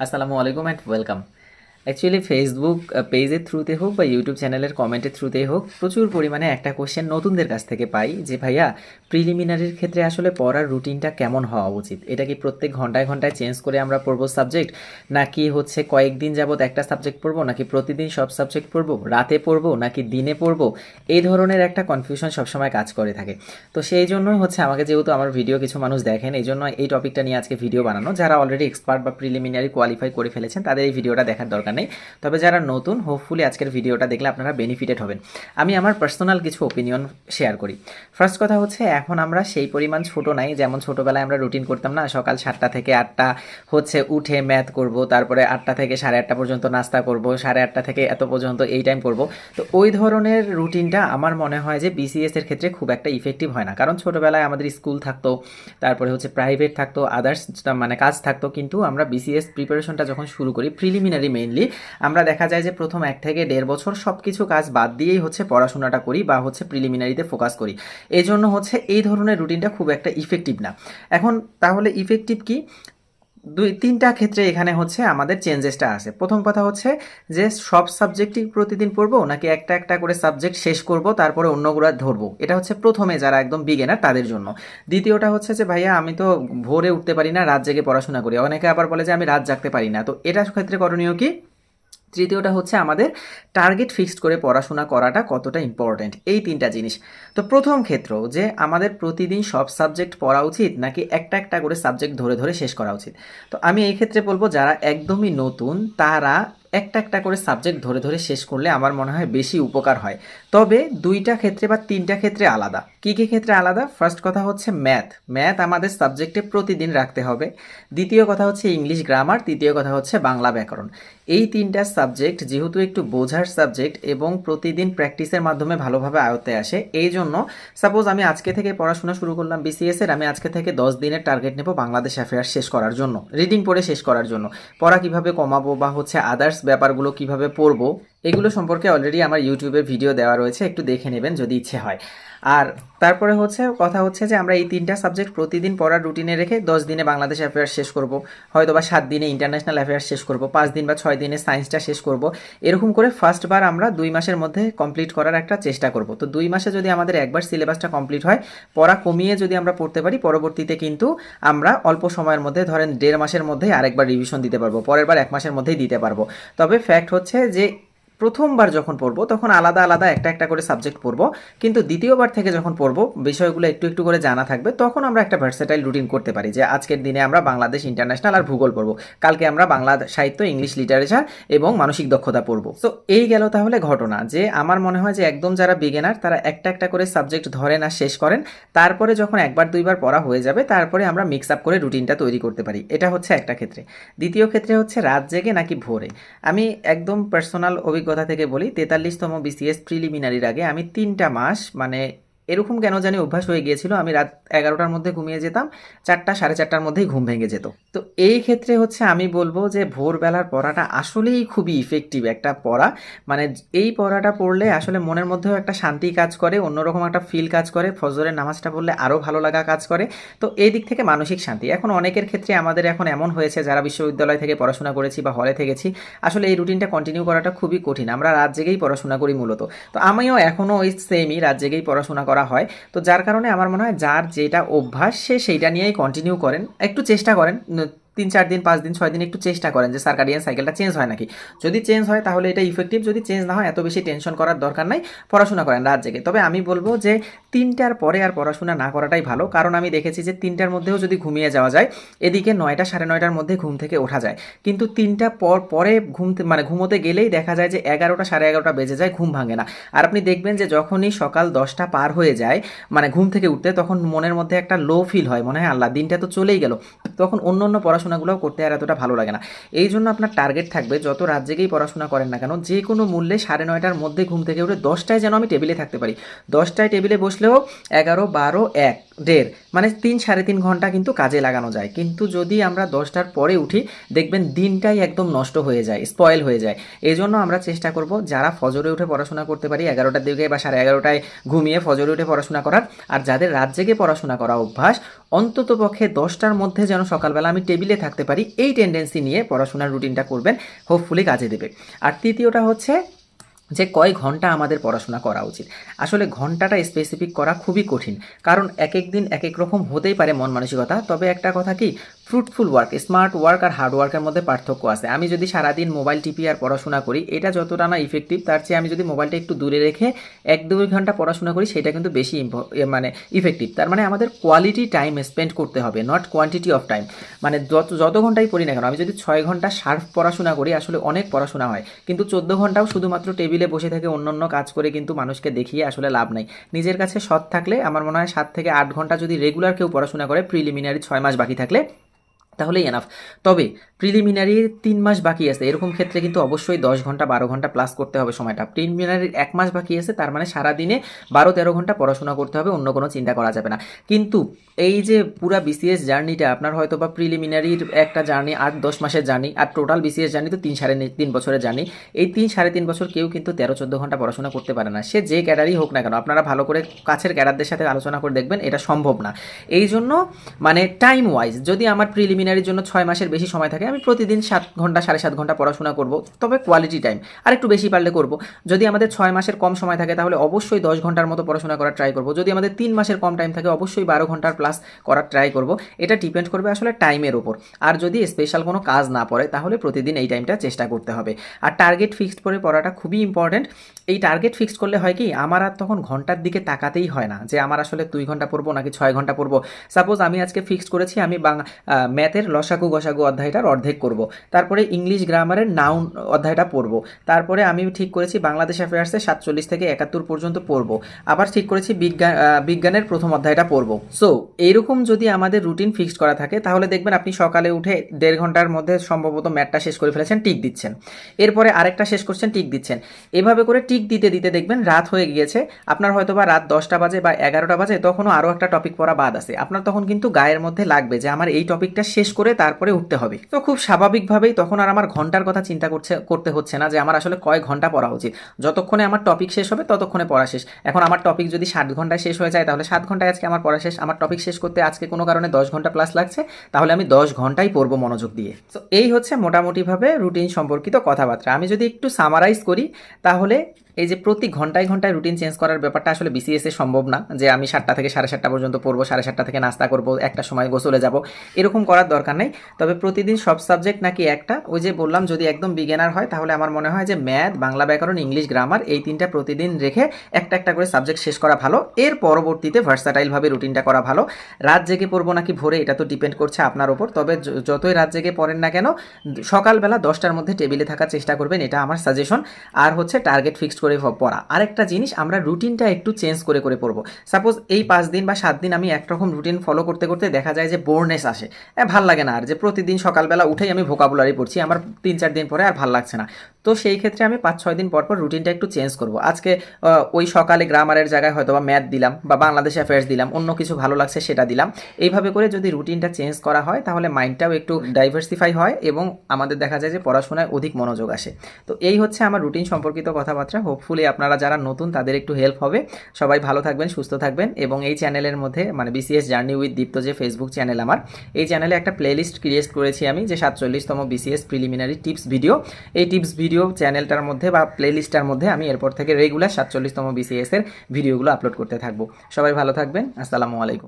আসসালামু আলাইকুম and welcome actually Facebook পেজের থ্রুতে হোক বা ইউটিউব চ্যানেলের কমেন্টের থ্রুতেই হোক, প্রচুর পরিমাণে একটা কোশ্চেন নতুনদের কাছ থেকে পাই যে, ভাইয়া প্রিলিমিনারির ক্ষেত্রে আসলে পড়ার রুটিনটা কেমন হওয়া উচিত? এটা কি প্রত্যেক ঘন্টায় ঘন্টায় চেঞ্জ করে আমরা পড়ব সাবজেক্ট নাকি হচ্ছে কয়েকদিন যাবত একটা সাবজেক্ট পড়ব? নাকি প্রতিদিন সব সাবজেক্ট পড়ব? রাতে পড়ব? নাকি দিনে পড়ব? এই ধরনের একটা কনফিউশন সবসময় কাজ করে থাকে। তো সেই জন্যই হচ্ছে আমাকে যেহেতু আমার ভিডিও কিছু মানুষ দেখেন, এই জন্য এই টপিকটা নিয়ে আজকে ভিডিও বানানো। যারা অলরেডি এক্সপার্ট বা প্রিলিমিনারি কোয়ালিফাই করে ফেলেছেন, তাদের এই ভিডিওটা দেখার দরকার নেই। তবে যারা নতুন হোপফুলি আজকের ভিডিওটা দেখলে আপনারা বেনিফিটেড হবেন। আমি আমার পার্সোনাল কিছু ওপিনিয়ন শেয়ার করি। ফার্স্ট কথা হচ্ছে, এখন আমরা সেই পরিমাণ ছোট নাই, যেমন ছোটোবেলায় আমরা রুটিন করতাম না, সকাল সাতটা থেকে আটটা হচ্ছে উঠে ম্যাথ করব, তারপরে আটটা থেকে সাড়ে আটটা পর্যন্ত নাস্তা করব, সাড়ে আটটা থেকে এত পর্যন্ত এই টাইম করব। তো ওই ধরনের রুটিনটা আমার মনে হয় যে বিসিএস এর ক্ষেত্রে খুব একটা ইফেক্টিভ হয় না। কারণ ছোটোবেলায় আমাদের স্কুল থাকতো, তারপরে হচ্ছে প্রাইভেট থাকতো আদার্স মানে কাজ থাকতো, কিন্তু আমরা বিসিএস প্রিপারেশনটা যখন শুরু করি প্রিলিমিনারি মেইনলি আমরা দেখা যায় যে প্রথম এক থেকে দেড় বছর সব কিছু কাজ বাদ দিয়েই হচ্ছে পড়াশোনাটা করি বা হচ্ছে প্রিলিমিনারিতে ফোকাস করি। এই জন্য হচ্ছে এই ধরনের রুটিনটা খুব একটা ইফেক্টিভ না। এখন তাহলে ইফেক্টিভ কি? দুই, তিনটা ক্ষেত্রে এখানে হচ্ছে আমাদের চেঞ্জেসটা আছে প্রথম কথা হচ্ছে যে সব সাবজেক্টই প্রতিদিন পড়ব নাকি একটা একটা করে সাবজেক্ট শেষ করব, তারপরে অন্যগুলো ধরবো? এটা হচ্ছে প্রথমে যারা একদম বিগেনার তাদের জন্য। দ্বিতীয়টা হচ্ছে যে ভাইয়া আমি তো ভোরে উঠতে পারি না, রাত জেগে পড়াশোনা করি। অনেকে আবার বলে যে আমি রাত জাগতে পারি না। তো এটার ক্ষেত্রে করণীয় কি? তৃতীয়টা হচ্ছে আমাদের টার্গেট ফিক্সড করে পড়াশোনা করাটা কতটা ইম্পর্ট্যান্ট এই তিনটা জিনিস। তো প্রথম ক্ষেত্র যে আমাদের প্রতিদিন সব সাবজেক্ট পড়া উচিত নাকি একটা একটা করে সাবজেক্ট ধরে ধরে শেষ করা উচিত? তো আমি এই ক্ষেত্রে বলব যারা একদমই নতুন তারা একটা একটা করে সাবজেক্ট ধরে ধরে শেষ করলে আমার মনে হয় বেশি উপকার হয়। তবে দুইটা ক্ষেত্রে বা তিনটা ক্ষেত্রে আলাদা। কী কী ক্ষেত্রে আলাদা? ফার্স্ট কথা হচ্ছে ম্যাথ ম্যাথ আমাদের সাবজেক্টে প্রতিদিন রাখতে হবে। দ্বিতীয় কথা হচ্ছে ইংলিশ গ্রামার তৃতীয় কথা হচ্ছে বাংলা ব্যাকরণ। এই তিনটা সাবজেক্ট যেহেতু একটু বোঝার সাবজেক্ট এবং প্রতিদিন প্র্যাকটিসের মাধ্যমে ভালোভাবে আয়ত্তে আসে, এই জন্য সাপোজ আমি আজকে থেকে পড়াশোনা শুরু করলাম বিসিএস এর, আমি আজকে থেকে দশ দিনের টার্গেট নেব বাংলাদেশ অ্যাফেয়ার্স শেষ করার জন্য রিডিং পড়ে শেষ করার জন্য। পড়া কীভাবে কমাবো বা হচ্ছে আদার্স ব্যাপারগুলো কীভাবে পড়ব এগুলো সম্পর্কে অলরেডি আমার ইউটিউবে ভিডিও দেওয়া রয়েছে, একটু দেখে নেবেন যদি ইচ্ছে হয়। আর তারপরে হচ্ছে, কথা হচ্ছে যে আমরা এই তিনটা সাবজেক্ট প্রতিদিন পড়ার রুটিনে রেখে দশ দিনে বাংলাদেশ অ্যাফেয়ার্স শেষ করব হয়তো বা সাত দিনে ইন্টারন্যাশনাল অ্যাফেয়ার্স শেষ করব, পাঁচ দিন বা ছয় দিনে সায়েন্সটা শেষ করব। এরকম করে ফার্স্টবার আমরা দুই মাসের মধ্যে কমপ্লিট করার একটা চেষ্টা করব। তো দুই মাসে যদি আমাদের একবার সিলেবাসটা কমপ্লিট হয়, পড়া কমিয়ে যদি আমরা পড়তে পারি, পরবর্তীতে কিন্তু আমরা অল্প সময়ের মধ্যে, ধরেন দেড় মাসের মধ্যেই আরেকবার রিভিশন দিতে পারব, পরের বার এক মাসের মধ্যেই দিতে পারব। তবে ফ্যাক্ট হচ্ছে যে প্রথমবার যখন পড়ব, তখন আলাদা আলাদা একটা একটা করে সাবজেক্ট পড়ব। কিন্তু দ্বিতীয়বার থেকে যখন পড়ব, বিষয়গুলো একটু একটু করে জানা থাকবে, তখন আমরা একটা ভার্সেটাইল রুটিন করতে পারি যে আজকের দিনে আমরা বাংলাদেশ ইন্টারন্যাশনাল আর ভূগোল পড়ব। কালকে আমরা বাংলা সাহিত্য, ইংলিশ লিটারেচার এবং মানসিক দক্ষতা পড়ব। তো এই গেল তাহলে ঘটনা যে আমার মনে হয় যে একদম যারা বিগেনার তারা একটা একটা করে সাবজেক্ট ধরেন আর শেষ করেন। তারপরে যখন একবার দুইবার পড়া হয়ে যাবে, তারপরে আমরা মিক্স আপ করে রুটিনটা তৈরি করতে পারি। এটা হচ্ছে একটা ক্ষেত্রে। দ্বিতীয় ক্ষেত্রে হচ্ছে রাত জেগে নাকি ভোরে? আমি একদম পার্সোনাল অভিজ্ঞতা থেকে বলি, তেতাল্লিশতম বিসিএস প্রিলিমিনারির আগে আমি তিনটা মাস মানে এরকম কেন জানি অভ্যাস হয়ে গিয়েছিল, আমি রাত এগারোটার মধ্যে ঘুমিয়ে যেতাম, চারটা সাড়ে চারটার মধ্যেই ঘুম ভেঙে যেত। তো এই ক্ষেত্রে হচ্ছে আমি বলব যে ভোরবেলার পড়াটা আসলেই খুবই ইফেক্টিভ একটা পড়া। মানে এই পড়াটা পড়লে আসলে মনের মধ্যেও একটা শান্তি কাজ করে, অন্যরকম একটা ফিল কাজ করে, ফজরের নামাজটা পড়লে আরও ভালো লাগা কাজ করে। তো এই দিক থেকে মানসিক শান্তি। এখন অনেকের ক্ষেত্রে আমাদের এখন এমন হয়েছে, যারা বিশ্ববিদ্যালয় থেকে পড়াশোনা করেছি বা হলে থেকেছি, আসলে এই রুটিনটা কন্টিনিউ করাটা খুবই কঠিন। আমরা রাত জেগেই পড়াশোনা করি মূলত। তো আমিও এখনও ওই সেমই রাত জেগেই পড়াশোনা করা হয়। তো যার কারণে আমার মনে হয় যার যেটা অভ্যাস সে সেইটা নিয়েই কন্টিনিউ করেন। একটু চেষ্টা করেন তিন, চার দিন, পাঁচ দিন, ছয় দিন একটু চেষ্টা করেন যে সার্কাডিয়ান সাইকেলটা চেঞ্জ হয় নাকি। যদি চেঞ্জ হয় তাহলে এটা ইফেক্টিভ যদি চেঞ্জ না হয় এত বেশি টেনশন করার দরকার নাই, পড়াশোনা করেন রাত জেগে। তবে আমি বলব যে তিনটার পরে আর পড়াশোনা না করাটাই ভালো, কারণ আমি দেখেছি যে তিনটার মধ্যেও যদি ঘুমিয়ে যাওয়া যায়, এদিকে নয়টা সাড়ে নয়টার মধ্যে ঘুম থেকে ওঠা যায়। কিন্তু তিনটা পর, পরে ঘুম মানে ঘুমোতে গেলেই দেখা যায় যে এগারোটা সাড়ে এগারোটা বেজে যায়, ঘুম ভাঙে না। আর আপনি দেখবেন যে যখনই সকাল দশটা পার হয়ে যায় মানে ঘুম থেকে উঠতে, তখন মনের মধ্যে একটা লো ফিল হয়, মনে হয় আল্লাহ দিনটা তো চলেই গেল। তখন অন্য অন্য পড়াশোনাগুলোও করতে আর এতটা ভালো লাগে না। এই জন্য আপনার টার্গেট থাকবে যত রাত জেগেই পড়াশোনা করেন না কেন, যে কোনো মূল্যে সাড়ে নয়টার মধ্যে ঘুম থেকে উঠে দশটায় যেন আমি টেবিলে থাকতে পারি। দশটায় টেবিলে বসলেও এগারো, বারো, এক দেড় মানে তিন সাড়ে তিন ঘণ্টা কিন্তু কাজে লাগানো যায়। কিন্তু যদি আমরা দশটার পরে উঠি, দেখবেন দিনটাই একদম নষ্ট হয়ে যায় স্পয়েল হয়ে যায়। এই জন্য আমরা চেষ্টা করব যারা ফজরে উঠে পড়াশোনা করতে পারি, এগারোটার দিকে বা সাড়ে এগারোটায় ঘুমিয়ে ফজরে উঠে পড়াশোনা করার, আর যাদের রাত জেগে পড়াশোনা করা অভ্যাস, অন্তত পক্ষে দশটার মধ্যে যেন সকালবেলা আমি টেবিলে থাকতে পারি, এই টেন্ডেন্সি নিয়ে পড়াশোনার রুটিনটা করবেন হোপফুলি কাজে দেবে। আর তৃতীয়টা হচ্ছে যে কয় ঘণ্টা আমাদের পড়াশোনা করা উচিত। আসলে ঘন্টাটা স্পেসিফিক করা খুবই কঠিন। কারণ এক এক দিন এক এক রকম হতেই পারে মন মানসিকতা। তবে একটা কথা কি ফ্রুটফুল ওয়ার্ক, স্মার্ট ওয়ার্ক আর হার্ড ওয়ার্কের মধ্যে পার্থক্য আছে। আমি যদি সারাদিন মোবাইল টিপি আর পড়াশোনা করি, এটা যতটা না ইফেক্টিভ তার চেয়ে আমি যদি মোবাইলটা একটু দূরে রেখে এক দুই ঘণ্টা পড়াশোনা করি, সেটা কিন্তু বেশি মানে ইফেক্টিভ তার মানে আমাদের কোয়ালিটি টাইম স্পেন্ড করতে হবে নট কোয়ান্টিটি অফ টাইম মানে যত যত ঘন্টাই পড়ি না কেন, আমি যদি ছয় ঘণ্টা শার্প পড়াশোনা করি, আসলে অনেক পড়াশোনা হয়। কিন্তু চোদ্দ ঘন্টাও শুধুমাত্র টেবিলে বসে থেকে অন্য কাজ করে কিন্তু মানুষকে দেখিয়ে আসলে লাভ নাই। নিজের কাছে সৎ থাকলে, আমার মনে হয় সাত থেকে আট ঘণ্টা যদি রেগুলার কেউ পড়াশোনা করে প্রিলিমিনারি ছয় মাস বাকি থাকলে তাহলেই এনাফ তবে প্রিলিমিনারি তিন মাস বাকি আছে। এরকম ক্ষেত্রে কিন্তু অবশ্যই দশ ঘণ্টা, বারো ঘণ্টা প্লাস করতে হবে সময়টা। প্রিলিমিনারির এক মাস বাকি আছে, তার মানে সারা দিনে বারো, তেরো ঘণ্টা পড়াশোনা করতে হবে, অন্য কোনো চিন্তা করা যাবে না। কিন্তু এই যে পুরা বিসিএস জার্নিটা, আপনার হয়তো বা প্রিলিমিনারির একটা জার্নি, আট, দশ মাসের জার্নি, আর টোটাল বিসিএস জার্নি তো তিন সাড়ে তিন বছরের জার্নি। এই তিন সাড়ে তিন বছর কেউ কিন্তু তেরো, চোদ্দ ঘণ্টা পড়াশোনা করতে পারে না। সে যে ক্যাডারই হোক না কেন, আপনারা ভালো করে কাছের ক্যাডারদের সাথে আলোচনা করে দেখবেন, এটা সম্ভব না। এই জন্য মানে টাইম ওয়াইজ যদি আমার প্রিলিমিনারির জন্য ছয় মাসের বেশি সময় থাকে আমি প্রতিদিন সাত ঘণ্টা, সাড়ে সাত ঘণ্টা পড়াশোনা করব, তবে কোয়ালিটি টাইম আর একটু বেশি পারলে করব। যদি আমাদের ছয় মাসের কম সময় থাকে, তাহলে অবশ্যই দশ ঘণ্টার মতো পড়াশোনা করার ট্রাই করব। যদি আমাদের তিন মাসের কম টাইম থাকে, অবশ্যই বারো ঘণ্টার প্লাস করার ট্রাই করব। এটা ডিপেন্ড করবে আসলে টাইমের ওপর আর যদি স্পেশাল কোনো কাজ না পড়ে, তাহলে প্রতিদিন এই টাইমটা চেষ্টা করতে হবে। আর টার্গেট ফিক্সড করে পড়াটা খুবই ইম্পর্ট্যান্ট এই টার্গেট ফিক্সড করলে হয় কি, আমার আর তখন ঘণ্টার দিকে তাকাতেই হয় না যে আমার আসলে দুই ঘণ্টা পড়ব নাকি ছয় ঘণ্টা পড়ব। সাপোজ আমি আজকে ফিক্সড করেছি, আমি বাংলা ম্যাথের লসাগু গসাগু অধ্যায়টার অর্ধেক করব। তারপরে ইংলিশ গ্রামারের নাউন অধ্যায়টা পড়ব। তারপরে আমি ঠিক করেছি বাংলাদেশ অ্যাফেয়ার্সে সাতচল্লিশ থেকে একাত্তর পর্যন্ত পড়ব। আবার ঠিক করেছি বিজ্ঞান বিজ্ঞানের প্রথম অধ্যায়টা পড়ব। সো এইরকম যদি আমাদের রুটিন ফিক্সড করা থাকে, তাহলে দেখবেন আপনি সকালে উঠে দেড় ঘণ্টার মধ্যে সম্ভবত ম্যাটটা শেষ করে ফেলেছেন, টিক দিচ্ছেন। এরপরে আরেকটা শেষ করছেন, টিক দিচ্ছেন। এভাবে করে টিক দিতে দিতে দেখবেন রাত হয়ে গিয়েছে। আপনার হয়তো বা রাত দশটা বাজে বা এগারোটা বাজে, তখনও আরও একটা টপিক পড়া বাদ আছে। আপনার তখন কিন্তু গায়ের মধ্যে লাগবে যে, আমার এই টপিকটা শেষ করে তারপরে উঠতে হবে। তো খুব স্বাভাবিকভাবেই তখন আর আমার ঘণ্টার কথা চিন্তা করছে, করতে হচ্ছে না যে আমার আসলে কয় ঘণ্টা পড়া উচিত। যতক্ষণে আমার টপিক শেষ হবে, ততক্ষণে পড়া শেষ। এখন আমার টপিক যদি সাত ঘন্টায় শেষ হয়ে যায়, তাহলে সাত ঘন্টায় আজকে আমার পড়া শেষ। আমার টপিক শেষ করতে আজকে কোনো কারণে দশ ঘণ্টা প্লাস লাগছে, তাহলে আমি দশ ঘন্টাই পড়ব মনোযোগ দিয়ে। তো এই হচ্ছে মোটামুটিভাবে রুটিন সম্পর্কিত কথাবার্তা। আমি যদি একটু সামারাইজ করি, তাহলে এই যে প্রতি ঘন্টায় ঘন্টায় রুটিন চেঞ্জ করার ব্যাপারটা আসলে বিসিএস এ সম্ভব না, যে আমি সাতটা থেকে সাড়ে সাতটা পর্যন্ত পড়ব, সাড়ে সাতটা থেকে নাস্তা করব, একটা সময় গোসলে যাব, এরকম করার দরকার নেই। তবে প্রতিদিন সব সাবজেক্ট নাকি একটা, ওই যে বললাম যদি একদম বিজ্ঞানার হয়, তাহলে আমার মনে হয় যে ম্যাথ বাংলা ব্যাকরণ ইংলিশ গ্রামার এই তিনটা প্রতিদিন রেখে একটা একটা করে সাবজেক্ট শেষ করা ভালো। এর পরবর্তীতে ভার্সাটাইলভাবে রুটিনটা করা ভালো। রাত জেগে পড়ব নাকি ভোরে, এটা তো ডিপেন্ড করছে আপনার ওপর তবে যতই রাত জেগে পড়েন না কেন, সকালবেলা দশটার মধ্যে টেবিলে থাকার চেষ্টা করবেন, এটা আমার সাজেশন আর হচ্ছে টার্গেট ফিক্সড করে পড়া। আরেকটা জিনিস, আমরা রুটিনটা একটু চেঞ্জ করে করে পড়ব। সাপোজ এই পাঁচ দিন বা সাত দিন আমি একরকম রুটিন ফলো করতে করতে দেখা যায় যে বোরনেস আসে। ভালো লাগে না আর যে প্রতিদিন সকালবেলা উঠেই আমি ভোকাবুলারি পড়ছি, আমার তিন, চার দিন পরে আর ভালো লাগছে না। তো সেই ক্ষেত্রে আমি পাঁচ, ছয় দিন পর পর রুটিনটা একটু চেঞ্জ করব। আজকে ওই সকালে গ্রামারের জায়গায় হয়তো বা ম্যাথ দিলাম বা বাংলাদেশ অ্যাফেয়ার্স দিলাম, অন্য কিছু ভালো লাগছে সেটা দিলাম। এইভাবে করে যদি রুটিনটা চেঞ্জ করা হয়, তাহলে মাইন্ডটাও একটু ডাইভার্সিফাই হয় এবং আমাদের দেখা যায় যে পড়াশোনায় অধিক মনোযোগ আসে। তো এই হচ্ছে আমার রুটিন সম্পর্কিত কথাবার্তা। হোপফুলি আপনারা যারা নতুন, তাদের একটু হেল্প হবে। সবাই ভালো থাকবেন, সুস্থ থাকবেন এবং এই চ্যানেলের মধ্যে মানে বিসিএস জার্নি উইথ দীপ্ত যে ফেসবুক চ্যানেল আমার, এই চ্যানেলে একটা প্লেলিস্ট ক্রিয়েট করেছি আমি, যে সাতচল্লিশতম বিসিএস প্রিলিমিনারি টিপস ভিডিও এই টিপস ভিডিও চ্যানেলটার মধ্যে বা প্লেলিস্টটার মধ্যে আমি এরপর থেকে রেগুলার সাতচল্লিশতম বিসিএসের ভিডিওগুলো আপলোড করতে থাকব। সবাই ভালো থাকবেন। আসসালামু আলাইকুম।